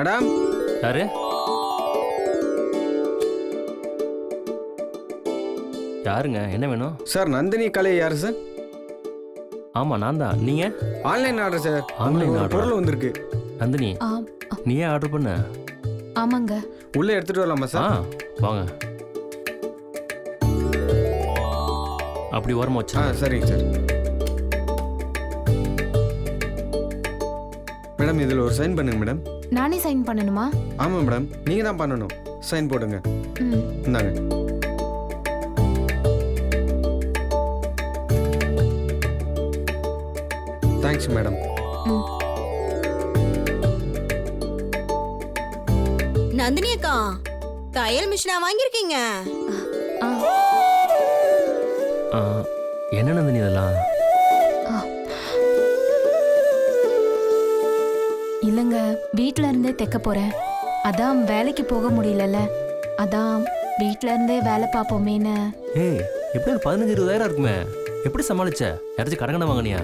Madam. யாரு? யாருங்க? என்ன வேணும்? சார் நந்தினி கலை யார் சார்? ஆமா நான் தான். நீங்க? Online order sir. ஒரு order. பொருள் வந்திருக்கு. நந்தினி ஆ, நீ ஏன் ஆர்டர் பண்ண? ஆமாங்க. உள்ளே எடுத்துட்டு வரலாமா சார்? வாங்க. அப்படி ஓரமா ஆ வச்சு சரிங்க சார். மேடம் இதில் ஒரு சைன் பண்ணுங்க மேடம். நானே சைன் பண்ணணுமா? ஆமாம் மேடம். நீங்கள் தான் பண்ணணும். சைன் போடுங்க. ம். இந்தாங்க. Thanks madam. ம். நந்தினி அக்கா தையல் மிஷினா வாங்கியிருக்கீங்க. என்ன நந்தினி இதெல்லாம்? வீட்ல இருந்தே தைக்க போறேன். அதான் வேலைக்கு போக முடியலல்ல. அதான் வீட்ல இருந்தே வேலை பார்ப்போமேன்னு. ஏய் எப்படி ஒரு பதினஞ்சு இருபதாயிரம் இருக்குமே? எப்படி சமாளிச்ச? யாராச்சும் கடகடை வாங்கினியா?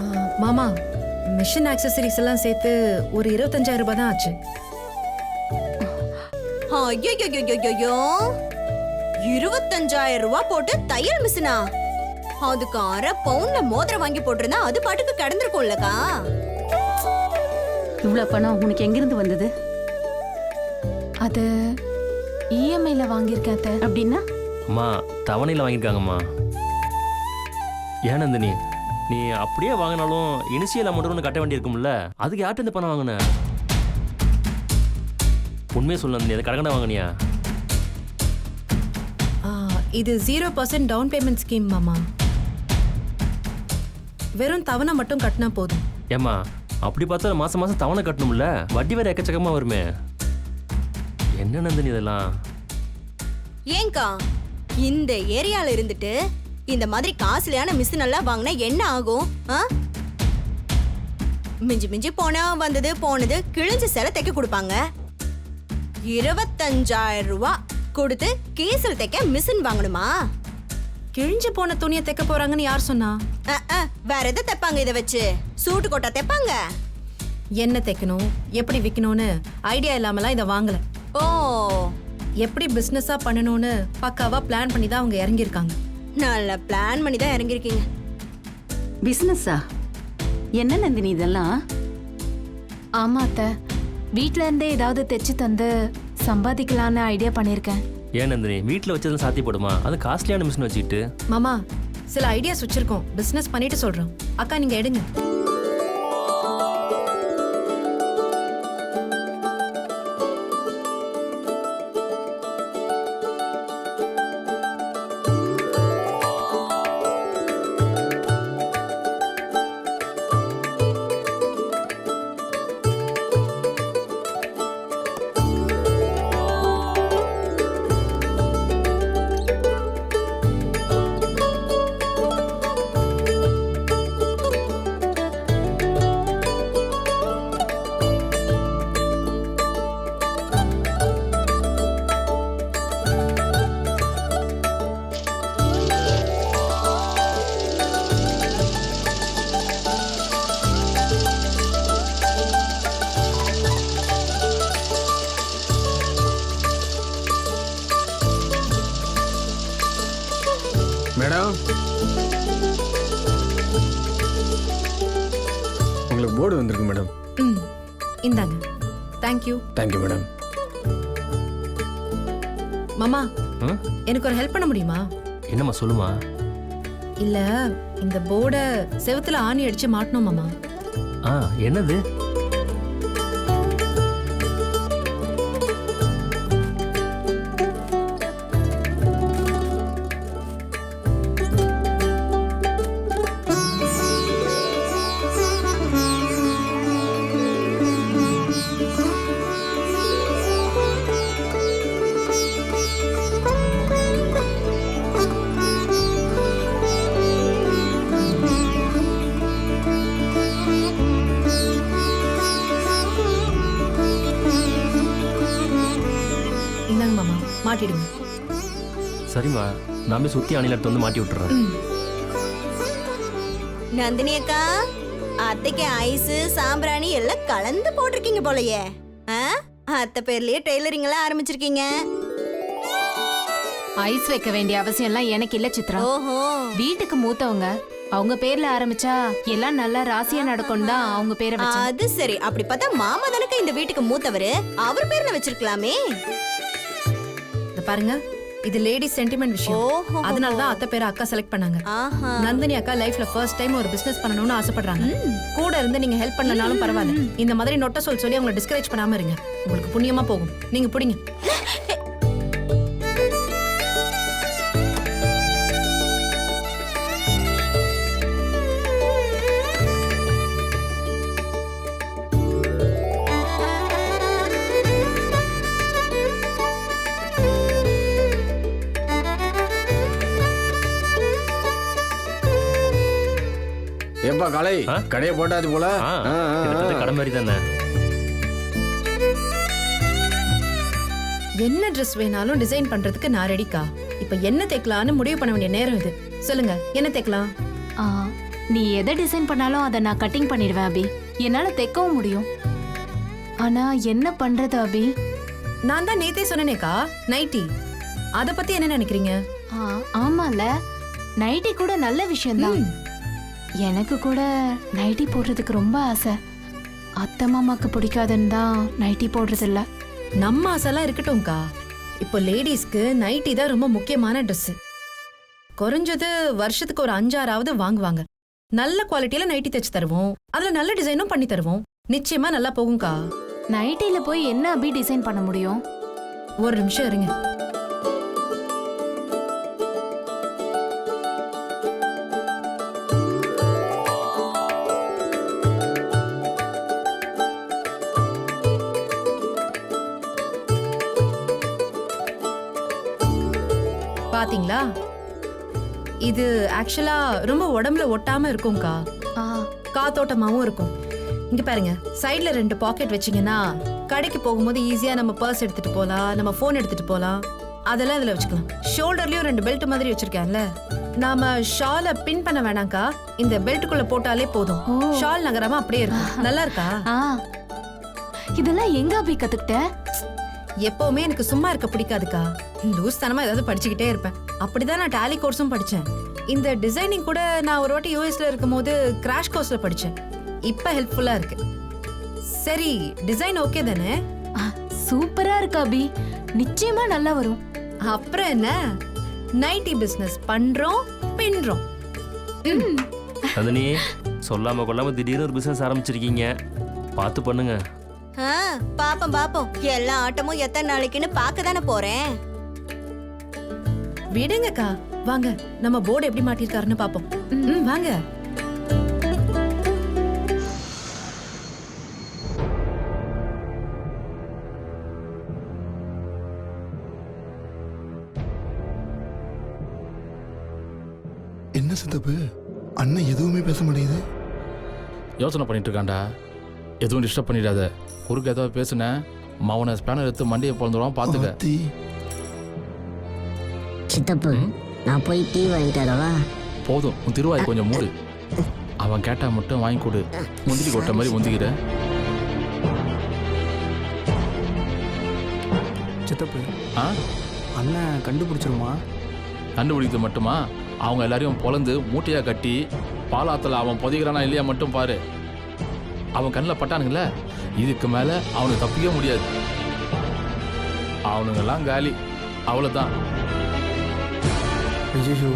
ஆ, மாமா மிஷின் ஆக்சசரிஸ் எல்லாம் சேர்த்து ஒரு இருபத்தஞ்சாயிரம் ரூபாய் தான் ஆச்சு. ஐயோ இருபத்தஞ்சாயிரம் ரூபாய் போட்டு தையல் மிஷினா அதுக்கு அரை பவுன்ல மோதிரம் வாங்கி போட்டிருந்தா அது பாட்டுக்கு கிடந்திருக்கும்லக்கா? இவ்வளவு பணம் உனக்கு எங்கிருந்து வந்தது? அது இஎம்ஐல வாங்கியிருக்கேன் அத்தை. அப்படின்னா? அம்மா தவணையில் வாங்கியிருக்காங்கம்மா. ஏன் நந்தினி? நீ அப்படியே வாங்கினாலும் இனிஷியல் அமௌண்ட் ஒன்று கட்ட வேண்டியிருக்கும்ல? அதுக்கு யார்கிட்ட இந்த பணம் வாங்கின? உண்மையை சொல்ல நந்தினி அதை கடகடை வாங்கினியா? ஆ, இது zero percent down payment scheme மாமா. வெறும் தவணை மட்டும் கட்டினா போதும். ஏம்மா அப்படி பார்த்தா மாசம் மாசம் தவணை கட்டணும்ல? வட்டி வேற எக்கச்சக்கமா வருமே. என்ன நந்தினி இதெல்லாம்? ஏங்கா இந்த ஏரியால இருந்துட்டு இந்த மாதிரி காசுலையான மிஷின் எல்லாம் வாங்கினா என்ன ஆகும்? ஆ? மிஞ்சி மிஞ்சி போனா வந்தது போனது கிழிஞ்சு சில தைக்க கொடுப்பாங்க. இருபத்தஞ்சாயிரம் ரூபா கொடுத்து கேசல் தைக்க மிஷின் வாங்கணுமா? கிழிஞ்சு போன துணியை தைக்க போறாங்கன்னு யார் சொன்னா? வேற எதை தைப்பாங்க இதை வச்சு? சூட்டு கொட்டா தைப்பாங்க? என்ன தைக்கணும்? எப்படி விற்கணும்னு ஐடியா இல்லாமலாம் இதை வாங்கல. ஓ. எப்படி பிஸ்னஸாக பண்ணணும்னு பக்காவா பிளான் பண்ணி தான் அவங்க இறங்கியிருக்காங்க. நல்ல பிளான் பண்ணி தான் இறங்கிருக்கீங்க பிசினஸா என்ன நந்தினி இதெல்லாம்? ஆமா அத்தை. வீட்ல இருந்தே ஏதாவது தைச்சு தந்து சம்பாதிக்கலான்னு ஐடியா பண்ணியிருக்கேன். ஏன் நந்தினி வீட்டில் வச்சதும் சாத்தியப்படுமா? அது காஸ்ட்லியான மிஷின் வச்சுக்கிட்டு. மாமா சில ஐடியாஸ் வச்சிருக்கோம். பிசினஸ் பண்ணிட்டு சொல்றோம். அக்கா நீங்க எடுங்க. தேங்க்யூ மேடம் மாமா ம்? எனக்கு ஒரு ஹெல்ப் பண்ண முடியுமா? என்னம்மா சொல்லுமா? இல்ல இந்த போர்டை செவுத்துல ஆணி அடிச்சு மாட்டணும் மாமா. ஆ என்னது? இந்தாங்க மாமா மாட்டிடுங்க. சரிம்மா நான் போய் சுற்றி அணில எடுத்து வந்து மாட்டி விட்டுறேன். நந்தினி அக்கா அத்தைக்கு ஐஸ் சாம்பிராணி எல்லாம் கலந்து போட்டிருக்கீங்க போலயே. ஆ? அத்தை பேர்லயே டெய்லரிங் எல்லாம் ஆரம்பிச்சிருக்கீங்க. ஐஸ் வைக்க வேண்டிய அவசியம் எல்லாம் எனக்கு இல்ல சித்ரா. ஓஹோ. வீட்டுக்கு மூத்தவங்க அவங்க பேர்ல ஆரம்பிச்சா எல்லாம் நல்லா ராசியா நடக்கும் தான் அவங்க பேரை அது சரி. அப்படி பார்த்தா மாமா தானக்க இந்த வீட்டுக்கு மூத்தவரு? அவர் பேர்ல வச்சிருக்கலாமே. பாருங்க இது லேடி சென்டிமெண்ட் விஷயம். அதனால தான் அத்தை பேரை அக்கா செலக்ட் பண்ணாங்க. நந்தினி அக்கா லைஃப்ல ஃபர்ஸ்ட் டைம் ஒரு பிசினஸ் பண்ணணும்னு ஆசைப்படுறாங்க. கூட இருந்து நீங்க ஹெல்ப் பண்ணனாலும் பரவாயில்ல. இந்த மாதிரி நொட்ட சொல் சொல்லி அவங்களை டிஸ்கரேஜ் பண்ணாம இருங்க. உங்களுக்கு புண்ணியமா போகும். நீங்க புடிங்க. ஏப்பா காலை. ஆ? கடையை போட்டாச்சு போல. ஆ. ஆ, ஆ, கிட்டத்தட்ட ஆ. கடை மாதிரி தானே? என்ன Dress வேணாலும் டிசைன் பண்றதுக்கு நான் ரெடிக்கா இப்ப என்ன தைக்கலாம்னு முடிவு பண்ண வேண்டிய நேரம் இது. சொல்லுங்க என்ன தைக்கலாம் ஆ, நீ எதை டிசைன் பண்ணாலும் அதை நான் கட்டிங் பண்ணிடுவேன் அபி. என்னால தைக்கவும் முடியும். ஆனா என்ன பண்றது அபி? நான் தான் நேத்தே சொன்னேனேக்கா நைட்டி அத பத்தி என்ன நினைக்கிறீங்க? ஆ, ஆமால. நைட்டி கூட நல்ல விஷயம்தான். ம். எனக்கு கூட நைட்டி போடுறதுக்கு ரொம்ப ஆசை. அத்தை மாமாக்கு பிடிக்காதுன்னு தான் நைட்டி போடுறது இல்ல நம்ம ஆசைலாம் இருக்கட்டும்க்கா. இப்போ லேடிஸ்க்கு நைட்டி தான் ரொம்ப முக்கியமான Dress. குறைஞ்சது வருஷத்துக்கு ஒரு அஞ்சாறாவது வாங்குவாங்க. நல்ல குவாலிட்டியில நைட்டி தைச்சு தருவோம். அதுல நல்ல டிசைனும் பண்ணி தருவோம். நிச்சயமா நல்லா போகும்க்கா. நைட்டில போய் என்ன அபி டிசைன் பண்ண முடியும்? ஒரு நிமிஷம் இருங்க. இது ஆக்சுவலா ரொம்ப உடம்புல ஒட்டாம இருக்கும்க்கா. காத்தோட்டமாவும் இருக்கும். இங்க பாருங்க சைடுல ரெண்டு பாக்கெட் வச்சீங்கன்னா கடைக்கு போகும்போது ஈஸியா நம்ம பர்ஸ் எடுத்துட்டு போலாம் நம்ம ஃபோன் எடுத்துட்டு போலாம். அதெல்லாம் இதுல வச்சுக்கலாம். ஷோல்டர்லயும் ரெண்டு பெல்ட் மாதிரி வச்சிருக்கேன்ல. நாம ஷாலை பின் பண்ண வேணாம்க்கா. இந்த பெல்ட்டுக்குள்ள போட்டாலே போதும். ஷால் நகராம அப்படியே இருக்கும். நல்லா இருக்கா இதெல்லாம் எங்க அபி கத்துக்கிட்ட? எப்பவுமே எனக்கு சும்மா இருக்க பிடிக்காதுக்கா. லூஸ் தனமா ஏதாவது படிச்சுக்கிட்டே இருப்பேன். அப்படிதான் நான் டேலி கோர்ஸும் படிச்சேன். இந்த டிசைனிங் கூட நான் ஒரு வாட்டி யூஎஸ்ல இருக்கும்போது கிராஷ் கோர்ஸ்ல படிச்சேன். இப்ப ஹெல்ப்ஃபுல்லா இருக்கு. சரி டிசைன் ஓகே தானே? ஆ, சூப்பரா இருக்கு அபி? நிச்சயமா நல்லா வரும். அப்புறம் என்ன? நைட்டி பிசினஸ் பண்றோம் பின்றோம். நந்தினி சொல்லாம கொள்ளாம திடீர்னு ஒரு பிசினஸ் ஆரம்பிச்சிருக்கீங்க. பார்த்து பண்ணுங்க. ஆ, பாப்போம் பாப்போம். எல்லா ஆட்டமும் எத்தனை நாளைக்குன்னு பார்க்க தானே போறேன். விடுங்கக்கா. வாங்க நம்ம போர்டு எப்படி மாட்டிருக்காருன்னு பாப்போம் ம், வாங்க. என்ன சித்தப்பு? அண்ணன் எதுவுமே பேச மாட்டேங்குது. யோசனை பண்ணிட்டு இருக்கான்டா எதுவும் டிஸ்டர்ப் பண்ணிடாத. குறுக்க ஏதாவது பேசுனேன் மவனை ஸ்பேனர் எடுத்து மண்டியை பிறந்துடுவான் பார்த்துக்க. சித்தப்பு நான் போய் டீ வாங்கிட்டு வரவா? போதும் உன் திருவாய் கொஞ்சம் மூடு. அவன் கேட்டா மட்டும் வாங்கி கொடு. முந்திரி கொட்டை மாதிரி முந்திக்கிற. சித்தப்பு ஆ? அண்ணன் கண்டுபிடிச்சிருமா? கண்டுபிடிக்கிறது மட்டுமா? அவங்க எல்லாரையும் பொழந்து மூட்டையா கட்டி பாலாத்துல அவன் புதைக்கிறானா இல்லையா மட்டும் பாரு. அவன் கண்ணில் பட்டானுங்கள? இதுக்கு மேல அவனுக்கு தப்பிக்க முடியாது. அவனுங்கெல்லாம் காலி. அவ்வளோதான் ஐயோ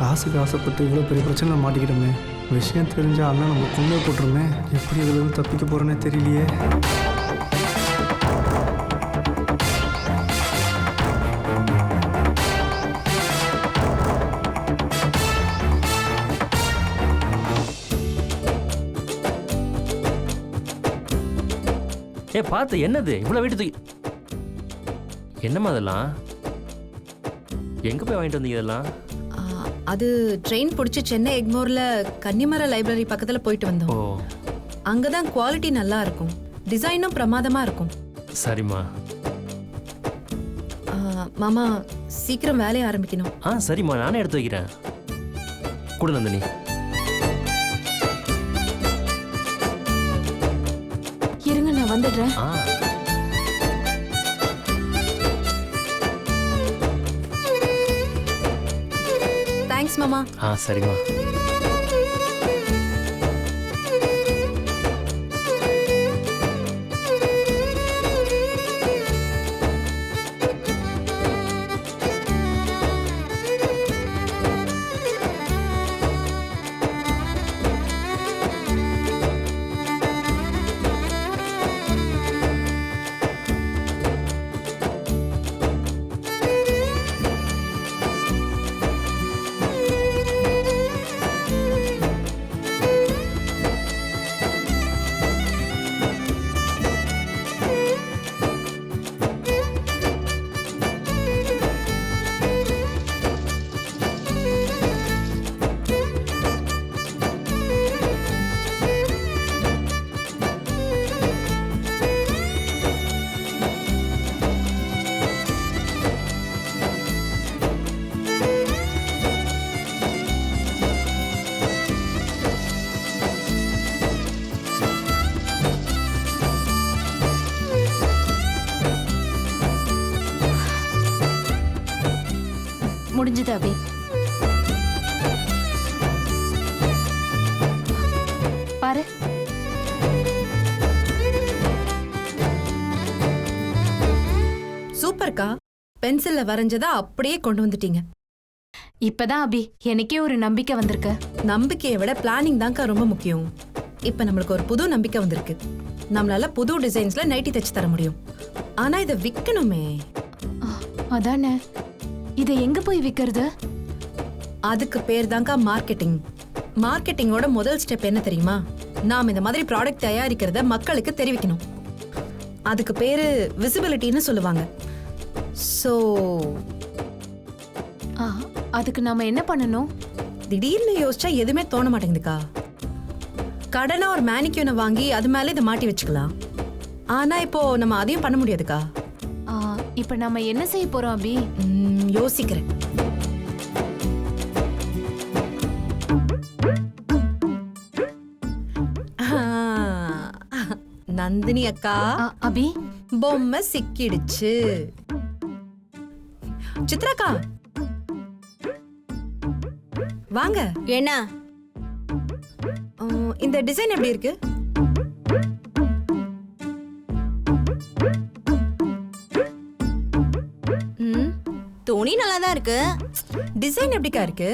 காசுக்கு ஆசைப்பட்டு இவ்வளோ பெரிய பிரச்சனை மாட்டிக்கிட்டோமே. விஷயம் தெரிஞ்ச அண்ணன் நம்ம கொண்டே போட்டுருமே. எப்படி இதுலேருந்து தப்பிக்க போகிறேன்னே தெரியலையே. ஏ பார்த்து என்னது? இவ்வளோ வெயிட்டு தூக்கி என்னம்மா அதெல்லாம் எங்கே போய் வாங்கிட்டு வந்தீங்க இதெல்லாம்? அது ட்ரெயின் பிடிச்சி சென்னை எக்மோர்ல கன்னிமர லைப்ரரி பக்கத்துல போயிட்டு வந்தோம். அங்கதான் குவாலிட்டி நல்லா இருக்கும். டிசைனும் பிரமாதமா இருக்கும். சரிம்மா. மாமா சீக்கிரம் வேலையை ஆரம்பிக்கணும். ஆ சரிம்மா நானே எடுத்து வைக்கிறேன். கொடு நந்தினி. வந்துடுறேன். தேங்க்ஸ் மாமா ஆ சரிம்மா. பென்சில்ல வரைஞ்சதை அப்படியே கொண்டு வந்துட்டீங்க. இப்பதான் அபி எனக்கே ஒரு நம்பிக்கை வந்திருக்கு. நம்பிக்கையை விட பிளானிங் தான்க்கா ரொம்ப முக்கியம். இப்ப நம்மளுக்கு ஒரு புது நம்பிக்கை வந்திருக்கு. நம்மளால புது டிசைன்ஸ்ல நைட்டி தச்சு தர முடியும். ஆனா இதை விற்கணுமே அதானே. இதை எங்க போய் விக்கிறது? அதுக்கு பேர் தான்க்கா மார்க்கெட்டிங் மார்க்கெட்டிங்கோட முதல் ஸ்டெப் என்ன தெரியுமா? நாம் இந்த மாதிரி ப்ராடக்ட் தயாரிக்கிறத மக்களுக்கு தெரிவிக்கணும். அதுக்கு பேரு விசிபிலிட்டின்னு சொல்லுவாங்க. ஸோ ஆ, அதுக்கு நாம என்ன பண்ணணும்? திடீர்னு யோசிச்சா எதுவுமே தோண மாட்டேங்குதுக்கா. கடனா ஒரு மேனிக்யூனை வாங்கி அது மேல இதை மாட்டி வச்சுக்கலாம். ஆனா இப்போ நம்ம அதையும் பண்ண முடியாதுக்கா. இப்ப நாம என்ன செய்ய போறோம் அபி? யோசிக்கிறேன். நந்தினி அக்கா. அபி? பொம்மை சிக்கிடுச்சு. சித்ராக்கா. வாங்க. என்ன? இந்த டிசைன் எப்படி இருக்கு? துணி நல்லா தான் இருக்கு. டிசைன் எப்படிக்கா இருக்கு?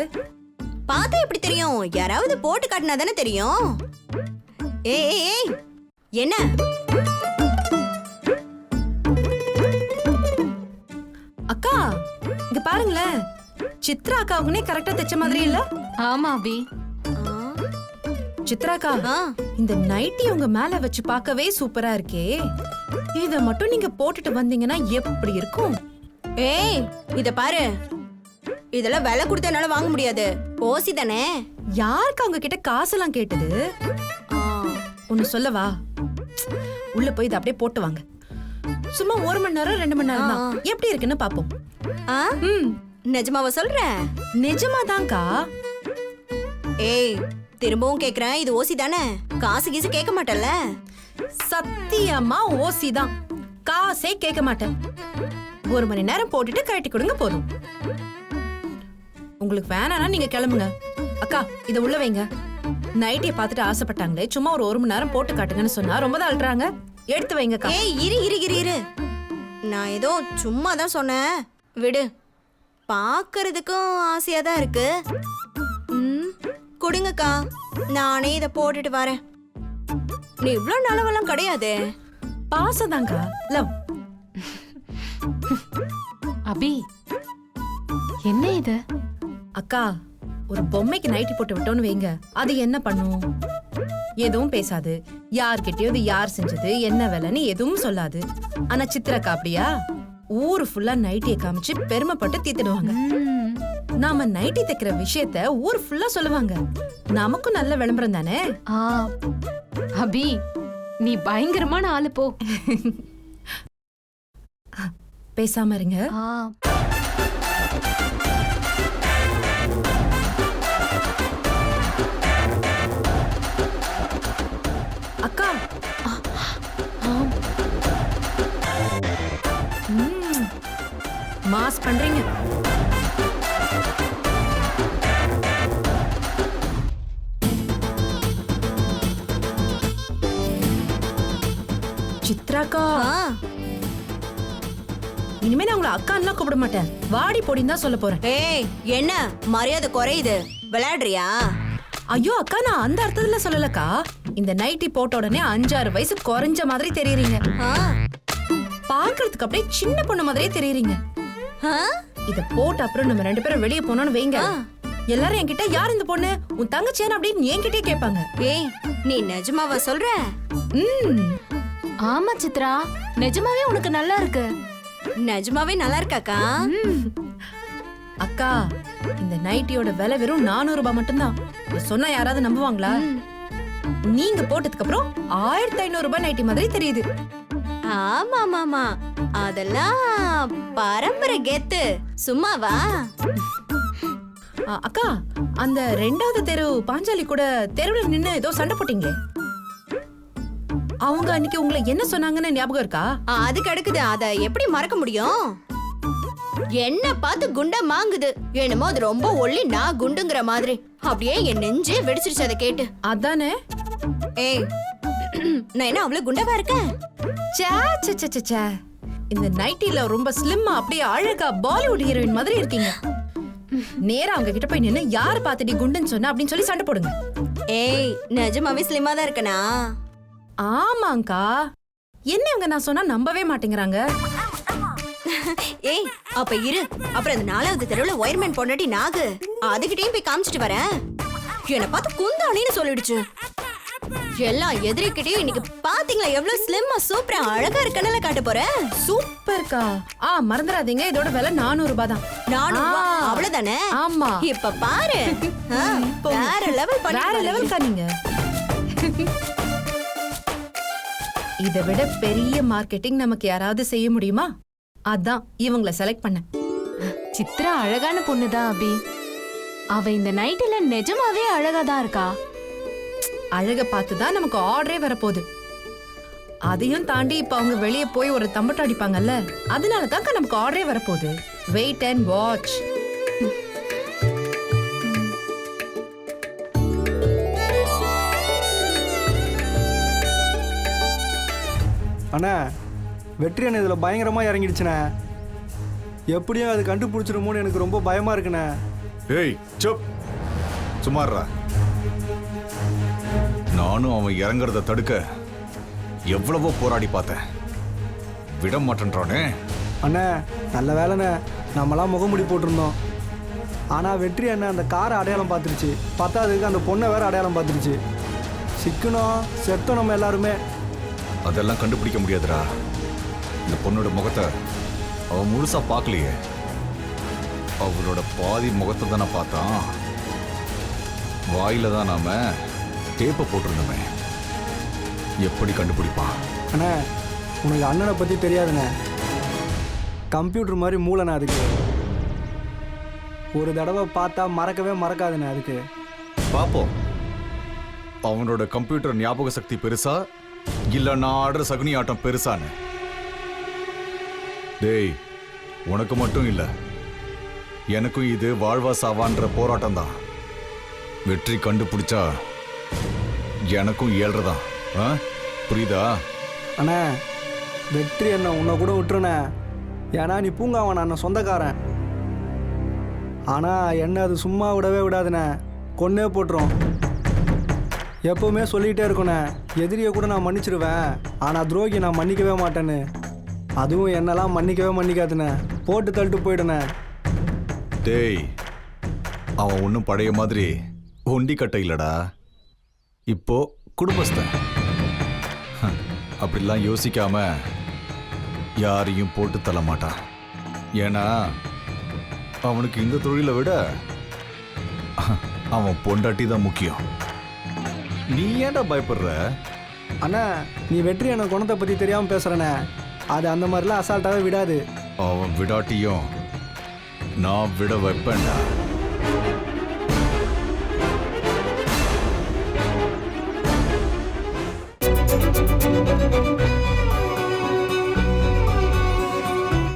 பார்த்தா எப்படி தெரியும்? யாராவது போட்டு காட்டினா தானே தெரியும் ஏய் என்ன? அக்கா இங்க பாருங்களேன். சித்ரா அக்காவுக்குனே கரெக்டா தைச்ச மாதிரி இல்ல? ஆமா அபி. சித்ராக்கா இந்த நைட்டி உங்க மேல வச்சு பார்க்கவே சூப்பரா இருக்கே. இத மட்டும் நீங்க போட்டுட்டு வந்தீங்கன்னா எப்படி இருக்கும்? ஏய் இத பாரு. இதெல்லாம் விலை கொடுத்து என்னால வாங்க முடியாது. ஓசி தானே? யாருக்கு அவங்க கிட்ட காசெல்லாம் கேட்டது? ஒன்னு சொல்லவா? உள்ள போய் இதை அப்படியே போட்டு வாங்க. சும்மா ஒரு மணி நேரம் ரெண்டு மணி நேரம் தான் எப்படி இருக்குன்னு பாப்போம். ஆ, ம். நிஜமாவா சொல்ற? நிஜமாதான்க்கா. ஏய் திரும்பவும் கேக்குறேன். இது ஓசி தானே? காசு கீசு கேட்க மாட்டல்ல? சத்தியமா ஓசி தான். காசே கேட்க மாட்டேன். ஒரு மணி நேரம் போட்டுட்டு கழட்டி கொடுங்க போதும். உங்களுக்கு வேணானா நீங்க கிளம்புங்க. அக்கா இதை உள்ள வைங்க. நைட்டியை பார்த்துட்டு ஆசைப்பட்டாங்களே சும்மா ஒரு ஒரு மணி நேரம் போட்டு காட்டுங்கன்னு சொன்னா ரொம்ப தான் அழுறாங்க எடுத்து வைங்கக்கா ஏய் இரு இரு இரு இரு. நான் ஏதோ சும்மா தான் சொன்னேன். விடு. பார்க்கறதுக்கும் ஆசையா தான் இருக்கு. ம் கொடுங்கக்கா. நானே இதை போட்டுட்டு வரேன். நீ இவ்வளோ நல்லவெல்லாம் கிடையாது. பாசதாங்க்கா லவ். அபி என்ன இது? அக்கா ஒரு பொம்மைக்கு நைட்டி போட்டு விட்டோன்னு வைங்க. அது என்ன பண்ணும்? எதுவும் பேசாது. யார்கிட்டயோ இது யார் செஞ்சது என்ன விலைன்னு எதுவும் சொல்லாது. ஆனா சித்திரக்கா அப்படியா ஊரு ஃபுல்லா நைட்டியை காமிச்சு பெருமைப்பட்டு தீத்துடுவாங்க நாம நைட்டி தைக்கிற விஷயத்த ஊர் ஃபுல்லா சொல்லுவாங்க. நமக்கும் நல்ல விளம்பரம் தானே? அபி நீ பயங்கரமான ஆளு போ. பேசாம இருங்க. மாஸ் பண்றீங்க. சித்ராக்கா. இனிமே நான் உங்களை அக்கான்லாம் கூப்பிட மாட்டேன். வாடி பொடின்னு தான் சொல்ல போறேன். ஏய் என்ன? மரியாதை குறையுது. விளையாடுறியா? ஐயோ அக்கா நான் அந்த அர்த்தத்துல சொல்லலக்கா. இந்த நைட்டி போட்ட உடனே அஞ்சாறு வயசு குறைஞ்ச மாதிரி தெரியுறீங்க. ஆ. பார்க்கிறதுக்கு அப்படியே சின்ன பொண்ணு மாதிரியே தெரியுறீங்க? இத போட்ட அப்புறம் நம்ம ரெண்டு பேரும் வெளியே போனோம்னு வைங்க. எல்லாரும் என்கிட்ட யார் இந்த பொண்ணு? உன் தங்கச்சியான அப்படின்னு என்கிட்டயே கேட்பாங்க. ஏய் நீ நிஜமாவா சொல்ற? ம். ஆமா சித்ரா நிஜமாவே உனக்கு நல்லா இருக்கு. நிஜமாவே நல்லா இருக்காக்கா? அக்கா இந்த நைட்டியோட விலை வெறும் நானூறு ரூபாய் மட்டும்தான். சொன்னா யாராவது நம்புவாங்களா? நீங்க போட்டதுக்கு அப்புறம் ஆயிரத்தி ஐநூறு ரூபாய் நைட்டி மாதிரி தெரியுது. ஆமா ஆமா அதெல்லாம் பரம்பரை கெத்து. சும்மாவா? அக்கா அந்த ரெண்டாவது தெரு பாஞ்சாலி கூட தெருவுல நின்னு ஏதோ சண்டை போட்டீங்களே அவங்க அன்னைக்கு உங்களை என்ன சொன்னாங்கன்னு ஞாபகம் இருக்கா? ஆ, அது கிடக்குது அத எப்படி மறக்க முடியும்? என்ன பார்த்து குண்டா மாங்குது? என்னமோ அது ரொம்ப ஒல்லி நான் குண்டுங்கிற மாதிரி. அப்படியே என் நெஞ்சே வெடிச்சிருச்சு அதை கேட்டு. அதானே? ஏய் நான் என்ன அவ்வளவு குண்டவா இருக்கேன்? ச்சே, ச்சே, ச்சே, ச்சே, ச்சே. இந்த நைட்டில ரொம்ப ஸ்லிம்மா அப்படியே அழகா பாலிவுட் ஹீரோயின் மாதிரி இருக்கீங்க. நேரா அவங்க கிட்ட போய் நின்னு யார் பாத்துடி குண்டுன்னு சொன்ன? அப்படின்னு சொல்லி சண்டை போடுங்க. ஏய் நிஜமாவே ஸ்லிமா தான் இருக்கனா? ஆமாங்கா. என்ன இவங்க நான் சொன்னா நம்பவே மாட்டேங்கிறாங்க. ஏய் அப்ப இரு. அப்புறம் அந்த நாலாவது தெருவுல ஒயர்மேன் பொண்டாட்டி நாகு. அதுகிட்டயும் போய் காமிச்சிட்டு வரேன். என்னை பார்த்து குந்தாணின்னு சொல்லிடுச்சு. எல்லாம் எதிரிக்கிட்டயும் இன்னைக்கு பாத்தீங்களா எவ்வளவு ஸ்லிம்மா சூப்பரா அழகா இருக்கன்னு காட்ட போறேன் சூப்பர்க்கா. ஆ மறந்துடாதீங்க இதோட விலை நானூறு ரூபாய் தான் நானும் ஆ. அவ்வளவுதானே? ஆமா. இப்ப பாரு. வேற லெவல் வேற லெவல்க்கா நீங்க? இதை விட பெரிய மார்க்கெட்டிங் நமக்கு யாராவது செய்ய முடியுமா? அதான் இவங்கள செலக்ட் பண்ணேன். சித்ரா அழகான பொண்ணுதான் அபி. அவ இந்த நைட்டில நிஜமாவே அழகா தான் இருக்கா. அழக பார்த்து தான் நமக்கு ஆர்டரே வரப்போகுது. அதையும் தாண்டி இப்ப அவங்க வெளியே போய் ஒரு தம்பட்டம் அடிப்பாங்கல்ல அதனால தான்க்கா நமக்கு ஆர்டரே வரப்போகுது. வெயிட் அண்ட் வாட்ச் அண்ணா வெற்றி அண்ணன் இதில் பயங்கரமாக இறங்கிடுச்சுண்ணே. எப்படியும் அது கண்டுபிடிச்சிருமோன்னு எனக்கு ரொம்ப பயமாக இருக்குண்ணே. ஏய் சுப். சுமார்ரா நானும் அவன் இறங்குறத தடுக்க எவ்வளவோ போராடி பார்த்தேன். விட மாட்டேன்றானே. அண்ணே நல்ல வேலைண்ணே. நம்மலாம் முகமுடி போட்டிருந்தோம். ஆனால் வெற்றி அண்ணன் அந்த காரை அடையாளம் பார்த்துருச்சு. பத்தாவதுக்கு அந்த பொண்ணை வேற அடையாளம் பார்த்துருச்சு. சிக்கணும் செத்தோம் நம்ம எல்லாருமே. அதெல்லாம் கண்டுபிடிக்க முடியாதுடா. இந்த பொண்ணோட முகத்தை அவன் முழுசா பார்க்கலையே. அவளோட பாதி முகத்தை தானே பார்த்தான். வாயில தான் நாம டேப்பை போட்டிருந்தோமே. எப்படி கண்டுபிடிப்பான்? அண்ணே உனக்கு அண்ணனை பற்றி தெரியாதுண்ணே. கம்ப்யூட்டர் மாதிரி மூளைண்ணே அதுக்கு. ஒரு தடவை பார்த்தா மறக்கவே மறக்காதுண்ணே அதுக்கு. பாப்போம் அவனோட கம்ப்யூட்டர் ஞாபக சக்தி பெருசா? இல்ல நான் ஆடுற சகுனி ஆட்டம் பெருசான்னு. டேய் உனக்கு மட்டும் இல்லை. எனக்கும் இது வாழ்வா சாவான்ற போராட்டம் தான் வெற்றி கண்டுபிடிச்சா எனக்கும் ஏழ்றதான் ஆ? புரியுதா? அண்ணே வெற்றி என்ன உன்னை கூட விட்டுருண்ணே. ஏன்னா நீ பூங்காவன் அண்ணன் சொந்தக்காரன். ஆனால் என்ன அது சும்மா விடவே விடாதுண்ணே. கொன்னே போட்டுரும். எப்போவுமே சொல்லிகிட்டே இருக்கண்ணே எதிரியை கூட நான் மன்னிச்சிடுவேன் ஆனால் துரோகி நான் மன்னிக்கவே மாட்டேன்னு. அதுவும் என்னெல்லாம் மன்னிக்கவே மன்னிக்காதுண்ணே. போட்டு தள்ளிட்டு போயிடுண்ணே. டேய் அவன் ஒன்றும் பழைய மாதிரி ஒண்டி கட்டை இல்லடா. இப்போ குடும்பஸ்தன் அப்படிலாம் யோசிக்காம யாரையும் போட்டு தள்ள மாட்டான். ஏன்னா அவனுக்கு இந்த தொழிலை விட அவன் பொண்டாட்டி தான் முக்கியம். நீ ஏன்டா பயப்படுற? அண்ணா நீ வெற்றி என்ன குணத்தை பற்றி தெரியாமல் பேசுகிறண்ணே அது அந்த மாதிரிலாம் அசால்ட்டாகவே விடாது. அவன் விடாட்டியும் நான் விட வைப்பேன்டா